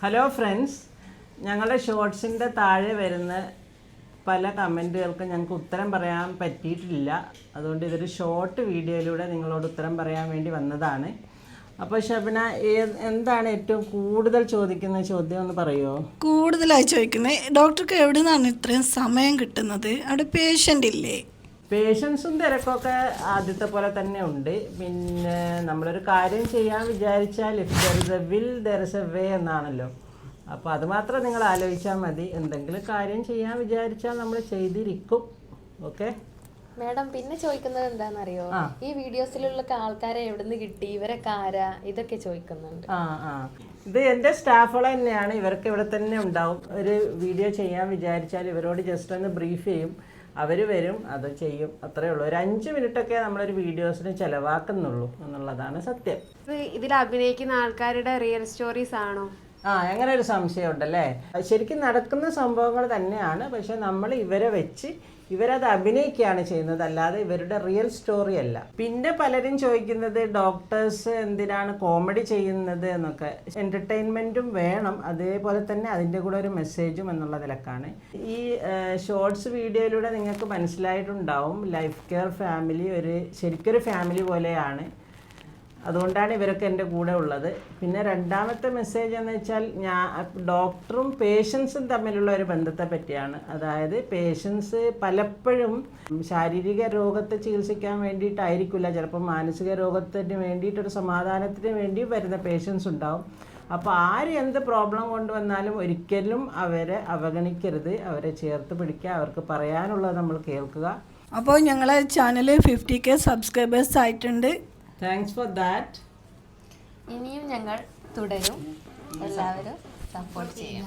Hello friends ഞങ്ങളുടെ ഷോർട്സിന്റെ താഴെ വരുന്ന പല കമന്റുകൾക്കും ഞങ്ങൾക്ക് ഉത്തരം പറയാൻ പറ്റിയിട്ടില്ല. അതുകൊണ്ട് ഇതൊരു ഷോർട്ട് വീഡിയോയിലൂടെ നിങ്ങളോട് ഉത്തരം പറയാൻ വേണ്ടി വന്നതാണ്. അപ്പോൾ ഷബന എന്താണ് ഏറ്റവും കൂടുതൽ ചോദിക്കുന്ന ചോദ്യം എന്ന് പറയുമോ കൂടുതലായി ചോദിക്കുന്നത് ഡോക്ടർക്ക് എവിടെ നിന്നാണ് ഇത്രയും സമയം കിട്ടുന്നത്? അവിടെ പേഷ്യന്റ് ഇല്ലേ? പേഷ്യൻസും തിരക്കൊക്കെ ആദ്യത്തെ പോലെ തന്നെ ഉണ്ട്. പിന്നെ നമ്മളൊരു കാര്യം ചെയ്യാൻ വിചാരിച്ചാൽ if there is a will there is a way എന്നാണല്ലോ. അപ്പോൾ അത് മാത്രം നിങ്ങൾ ആലോചിച്ചാൽ മതി. എന്തെങ്കിലും കാര്യം ചെയ്യാൻ വിചാരിച്ചാൽ നമ്മൾ ചെയ്തിരിക്കും. ഓക്കെ മാഡം പിന്നെ ചോദിക്കുന്നത് എന്താണെന്നറിയോ? ഈ വീഡിയോസിലുള്ള ആൾക്കാരെ എവിടുന്ന് കിട്ടി? ഇവരൊക്കെ ആരാ? ഇതൊക്കെ ചോദിക്കുന്നുണ്ട്. ആ ആ. ഇത് എന്റെ സ്റ്റാഫുകൾ തന്നെയാണ്. ഇവർക്ക് ഇവിടെ തന്നെ ഉണ്ടാവും. ഒരു വീഡിയോ ചെയ്യാൻ വിചാരിച്ചാൽ ഇവരോട് ജസ്റ്റ് ഒന്ന് ബ്രീഫ് ചെയ്യും. അവർ വരും അത് ചെയ്യും. അത്രേ ഉള്ളൂ. ഒരു അഞ്ച് മിനിറ്റൊക്കെ നമ്മളൊരു വീഡിയോസിന് ചിലവാക്കുന്നുള്ളൂ എന്നുള്ളതാണ് സത്യം. ഇത് ഇതിൽ അഭിനയിക്കുന്ന ആൾക്കാരുടെ റിയൽ സ്റ്റോറീസ് ആണോ? ആ അങ്ങനെ ഒരു സംശയം ഉണ്ടല്ലേ ശരിക്കും നടക്കുന്ന സംഭവങ്ങൾ തന്നെയാണ്. പക്ഷെ നമ്മൾ ഇവരെ വെച്ച് ഇവരത് അഭിനയിക്കുകയാണ് ചെയ്യുന്നത്. അല്ലാതെ ഇവരുടെ റിയൽ സ്റ്റോറി അല്ല. പിന്നെ പലരും ചോദിക്കുന്നത് ഡോക്ടേഴ്സ് എന്തിനാണ് കോമഡി ചെയ്യുന്നത്? എന്നൊക്കെ. എന്റർടൈൻമെന്റും വേണം. അതേപോലെ തന്നെ അതിന്റെ കൂടെ ഒരു മെസ്സേജും എന്നുള്ള നിലക്കാണ്. ഈ ഷോർട്സ് വീഡിയോയിലൂടെ നിങ്ങൾക്ക് മനസ്സിലായിട്ടുണ്ടാവും. ലൈഫ് കെയർ ഫാമിലി ഒരു ശരിക്കൊരു ഫാമിലി പോലെയാണ്. അതുകൊണ്ടാണ് ഇവരൊക്കെ എന്റെ കൂടെ ഉള്ളത്. പിന്നെ രണ്ടാമത്തെ മെസ്സേജ് എന്ന് വെച്ചാൽ ഞാൻ ഡോക്ടറും പേഷ്യൻസും തമ്മിലുള്ള ഒരു ബന്ധത്തെ പറ്റിയാണ്. അതായത് പേഷ്യൻസ് പലപ്പോഴും ശാരീരിക രോഗത്തെ ചികിത്സിക്കാൻ വേണ്ടിയിട്ടായിരിക്കില്ല. ചിലപ്പോൾ മാനസിക രോഗത്തിന് വേണ്ടിയിട്ടൊരു സമാധാനത്തിന് വേണ്ടി വരുന്ന പേഷ്യൻസ് ഉണ്ടാവും. അപ്പോൾ ആര് എന്ത് പ്രോബ്ലം കൊണ്ടുവന്നാലും ഒരിക്കലും അവരെ അവഗണിക്കരുത്. അവരെ ചേർത്ത് പിടിക്കുക. അവർക്ക് പറയാനുള്ളത് നമ്മൾ കേൾക്കുക. അപ്പോൾ ഞങ്ങളെ ചാനൽ ഫിഫ്റ്റി കെ സബ്സ്ക്രൈബേഴ്സ് ആയിട്ടുണ്ട്. താങ്ക്സ് ഫോർ ദാറ്റ് ഇനിയും ഞങ്ങൾ തുടരും. എല്ലാവരും സപ്പോർട്ട് ചെയ്യും